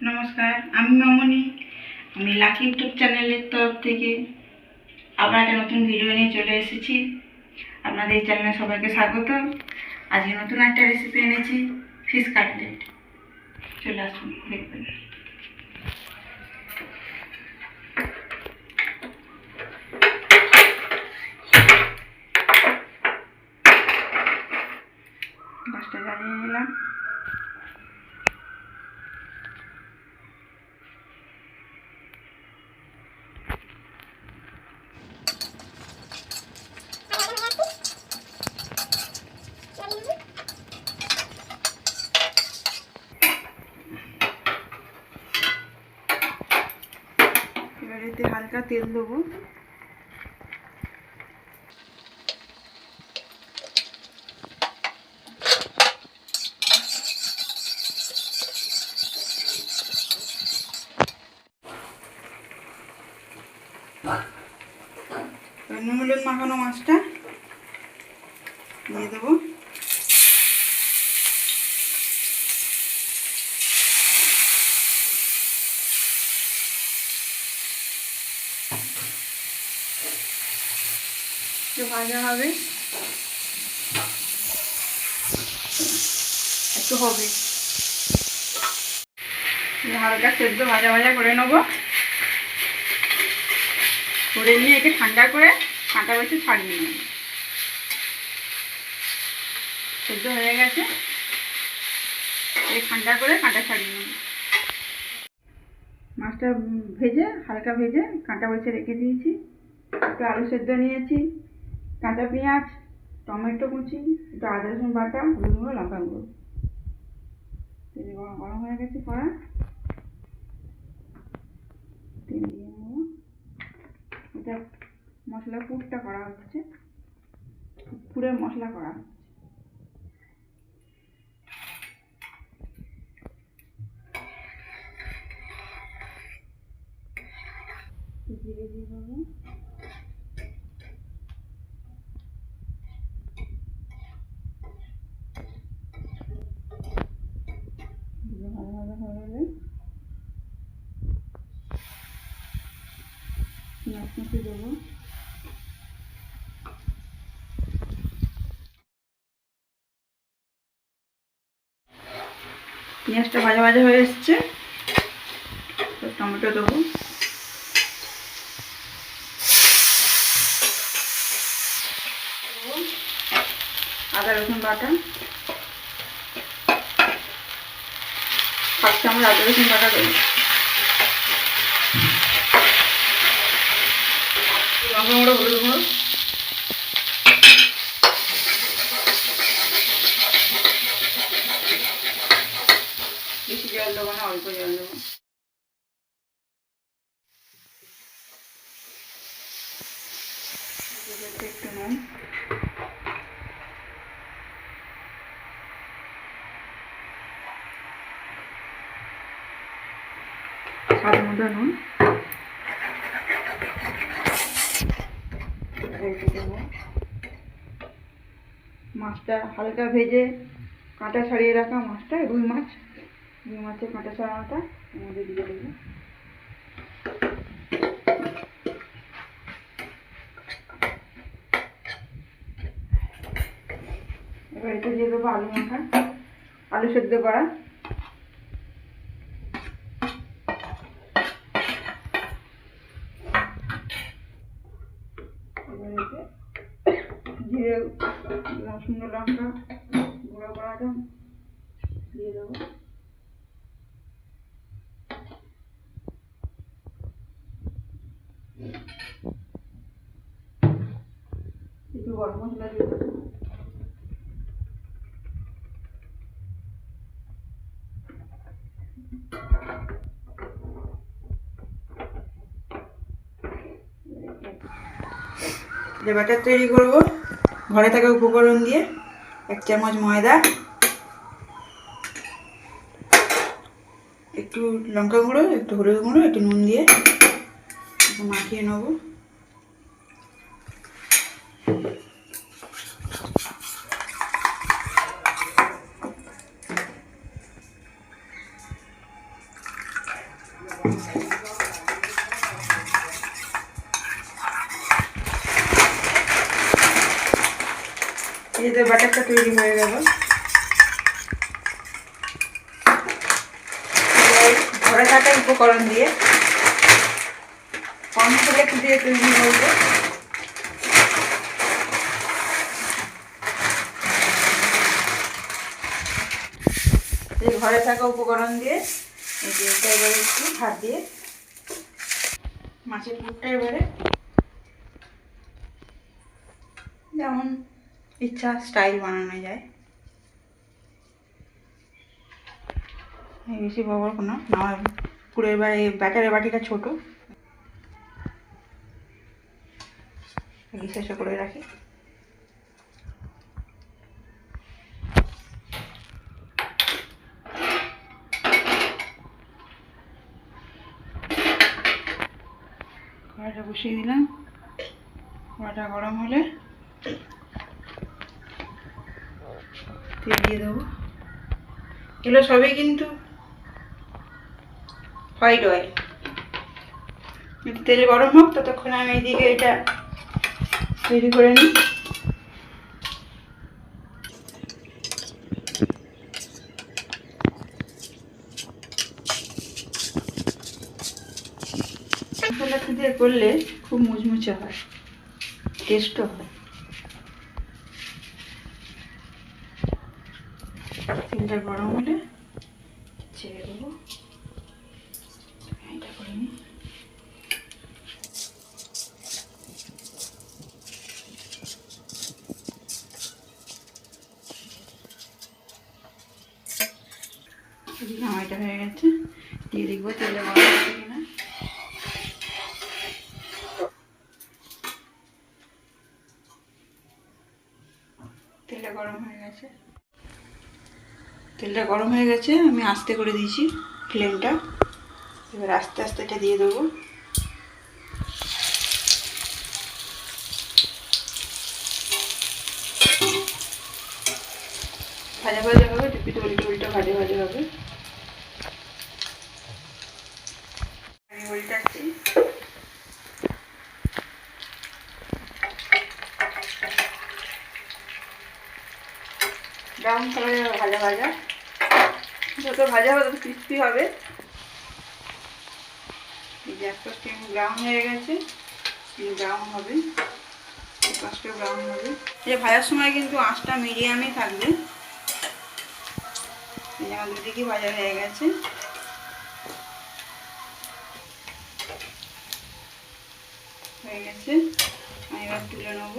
নমস্কার, আমি মামনি আমি লাকি ইউটিউব চ্যানেলের তরফ থেকে আবার একটা নতুন ভিডিও নিয়ে চলে এসেছি। আপনাদের এই চ্যানেলে সবাইকে স্বাগত। আজকে নতুন একটা রেসিপি এনেছি ফিশ কাটলেট চলে আসুন, দেখবেন। তেল দেবো। নুন মাখানো মাছটা দিয়ে দেবো একটু ভাজা হবে। একটু হবে। হালকা সেদ্ধ ভাজা ভাজা করে নেব। করে নিয়ে একে ঠান্ডা করে কাঁটা বেছে ছাড়িয়ে নেব। সেদ্ধ হয়ে গেছে। ঠান্ডা করে কাঁটা ছাড়িয়ে নেব। মাছটা ভেজে, হালকা ভেজে কাঁটা বেছে রেখে দিয়েছি। একটু আলু সেদ্ধ নিয়েছি। কাঁচা পেঁয়াজ, টমেটো কুচি, একটু আদা রসুন বাটা, হলুদ গুঁড়ো, লঙ্কা গুঁড়ো। তেল গরম গরম হয়ে গেছে কড়া। তেল দিয়ে নেব। এটা মশলা পুরটা করা হচ্ছে। পুরের মশলা করা হচ্ছে জিরে ভালো ভালো হয়ে গেলে কুচি দেবো পেঁয়াজটা ভাজা ভাজা হয়ে এসছে। টমেটো দেবো। আদা, রসুন বাটা। হাফ চামচ আদা, রসুন বাটা দেবো। লঙ্কা গুঁড়ো হলুদ গুঁড়ো বেশি দেবো না মতো নুন রেখে দেবো মাছটা হালকা ভেজে কাঁটা ছাড়িয়ে রাখা মাছটা, রুই মাছ। রুই মাছের কাঁটা ছাড়ানোটা আমাদের দিয়ে দেবো। এবার এটা দিয়ে দেবো আলু মাখা, আলু সেদ্ধ করা এবার এতে জিরে শুকনো লঙ্কা গুঁড়ো করাটা দিয়ে দেবো। একটু গরম মশলা দিয়ে তৈরি করব। ঘরে থাকা উপকরণ দিয়ে এক চামচ ময়দা, একটু লঙ্কা গুঁড়ো, একটু হলুদ গুঁড়ো, একটু নুন দিয়ে মাখিয়ে নেব। এই যে বাটারটা তৈরি হয়ে গেল। ঘরে থাকা উপকরণ দিয়ে থেকে দিয়ে তৈরি হয়েছে এই ঘরে থাকা উপকরণ দিয়ে এটা এবারে একটু হাত দিয়ে মাছের পুরটা এবারে যেমন ইচ্ছা স্টাইল বানানো যায়। বেশি বড় বড় না আমার পুরো এই ব্যাটারের বাটিটা ছোট। শেষে করে রাখি। কড়াইটা বসিয়ে দিলাম। কড়াইটা গরম হলে তেল দিয়ে দেবো। এগুলো সবই কিন্তু হোয়াইট অয়েল তেল গরম হোক, ততক্ষণ আমি এইদিকে এটা তৈরি করে নিই। মশলাটা দিয়ে করলে খুব মুচমুচে হয় টেস্টও হয়। তেলটা গরম হলে ছেড়ে দেবো। এটা এদিকে আমাইটা হয়ে গেছে। দিয়ে দেখব তেলে গরম কিনা তেলটা গরম হয়ে গেছে। তেলটা গরম হয়ে গেছে, আমি আস্তে করে দিয়েছি ফ্লেমটা। এবার আস্তে আস্তে এটা দিয়ে দেবো। ভাজা ভাজা হবে টিপিতে উল্টে উল্টে ভাজা ভাজা হবে। আমি উল্টাচ্ছি ব্রাউন কালারের ভাজা ভাজা। যত ভাজা হবে তত ক্রিস্পি হবে। এই যে এক পাশটা ব্রাউন হয়ে গেছে ব্রাউন হবে। ভাজার সময় কিন্তু আঁচটা মিডিয়ামে থাকবে। এই দুদিকে ভাজা হয়ে গেছে। হয়ে গেছে। আমি এবার তুলে নেব।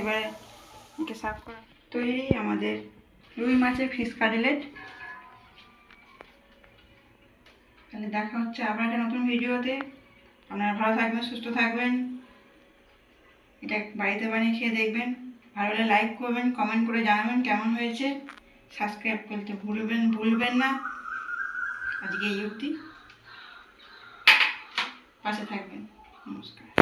এবারে এটা সার্ভ করা। তৈরি আমাদের রুই মাছের ফিশ কাটলেট তাহলে দেখা হচ্ছে আবার একটা নতুন ভিডিওতে। আপনারা ভালো থাকবেন, সুস্থ থাকবেন। এটা বাড়িতে বানিয়ে খেয়ে দেখবেন। ভালো হলে লাইক করবেন কমেন্ট করে জানাবেন কেমন হয়েছে। সাবস্ক্রাইব করতে ভুলবেন ভুলবেন না। আজকে এই অবধি। পাশে থাকবেন। নমস্কার।